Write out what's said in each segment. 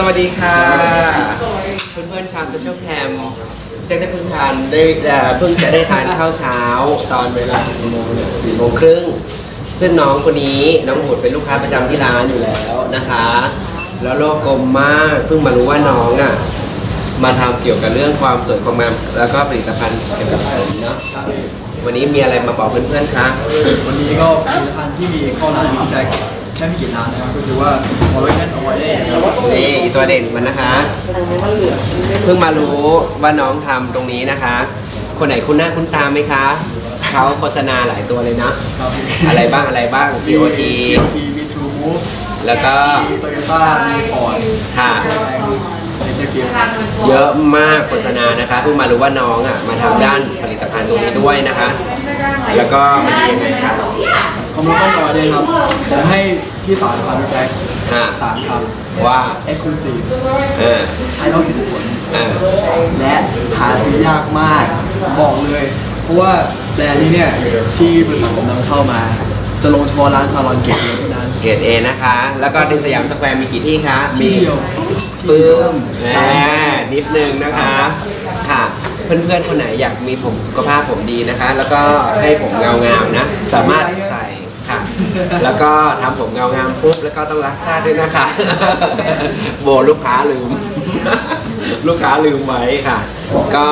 สวัสดีค่ะ เพื่อนๆชาวโซเชียลแคมแจ็คได้เพิ่งทานได้เอ่อเพิ่งจะได้ทานข้าวเช้า ตอนเวลากี่โมงเนี่ยสี่โมงครึ่งซึ่งน้องคนนี้น้องหมุดเป็นลูกค้าประจำที่ร้านอยู่แล้วนะคะ แล้วโลกกลมมากเพิ่งมารู้ว่าน้องอะมาทำเกี่ยวกับเรื่องความสวยความงามแล้วก็ผลิตภัณฑ์เกี่ยวกับผมเนาะวันนี้มีอะไรมาบอกเพื่อนๆคะ วันนี้ก็ผลิตภัณฑ์ที่มีเข้าร้านพี่แจ็ค แค่ไม่กี่ร้านนะครับก็คือว่าคอลลาเจนออยล์นะครับนี่อีตัวเด่นมันนะคะ เพิ่งมารู้ว่าน้องทำตรงนี้นะคะ คนไหนคุ้นหน้าคุ้นตาไหมคะ เขาโฆษณาหลายตัวเลยนะ ครับอะไรบ้างอะไรบ้าง TOT ทีวีทูมูฟแล้วก็มีโตโยต้ามีฟอร์ดค่ะเอเจเกียร์เยอะมากโฆษณานะคะเพิ่งมารู้ว่าน้องอะมาทำด้านผลิตภัณฑ์ตรงนี้ด้วยนะคะ แล้วก็มันดียังไงคะ คอมมูนต้องรอเลยครับเดี๋ยวให้ พี่สาวนะครับพี่แจ็คอ่า สามคว่าำเอ็กซ์คลูซีฟเออ ใช้ต้องผิดผล เออ และหาซื้อยากมาก บอกเลย เพราะว่าแบรนด์นี้เนี่ย ที่บริษัทผมนำเข้ามา จะลงเฉพาะร้านซาลอนเกตเดียวเท่านั้นเกรดเอนะคะ แล้วก็ในสยามสแควร์มีกี่ที่คะ มีที่เดียวปลื้มแหมนิดนึงนะคะ ค่ะ เพื่อนๆคนไหนอยากมีผมสุขภาพผมดีนะคะ แล้วก็ให้ผมเงางามนะ สามารถใส่ค่ะ แล้วก็ทำผมเงางามปุ๊บแล้วก็ต้องรักชาติด้วยนะคะ โบลูกค้าลืม ลูกค้าลืมไว้ค่ะ ก็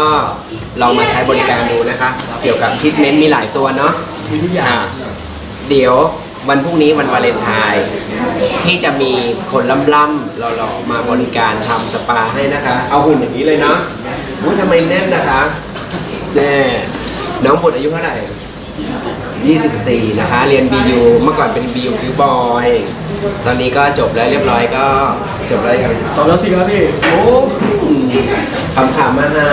ลองมาใช้บริการดูนะคะ เกี่ยวกับทรีทเมนต์มีหลายตัวเนาะมีทุกอย่างอะเดี๋ยววันพรุ่งนี้วันวาเลนไทน์ที่จะมีคนล่ำๆหล่อๆมาบริการทำสปาให้นะคะ เอาหุ่นอย่างนี้เลยเนาะอุ้ยทำไมแน่นนะคะแน่น้องบุตรอายุเท่าไหร่ 24 นะคะ เรียน BU เมื่อก่อนเป็น BU คือบอย ตอนนี้ก็จบแล้วเรียบร้อยก็จบแล้วยังตอบแล้วสิครับพี่ โอ้คำถามมานา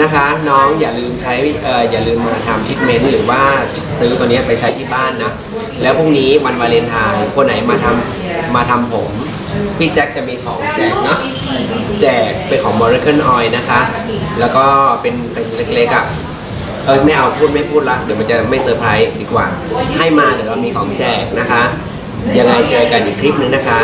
นะคะ น้องอย่าลืมใช้เอ่ออย่าลืมมาทำทรีทเมนต์หรือว่าซื้อตัวเนี้ยไปใช้ที่บ้านนะ แล้วพรุ่งนี้วันวาเลนไทน์คนไหนมาทำมาทำผม พี่แจ็คจะมีของแจกเนาะแจกเป็นของ Miracle Oil นะคะ แล้วก็เป็นเป็นเล็กๆอะ เออไม่เอาพูดไม่พูดละเดี๋ยวมันจะไม่เซอร์ไพรส์ดีกว่า ให้มาเดี๋ยวเรามีของแจกนะคะ ยังไงเจอกันอีกคลิปนึงนะคะ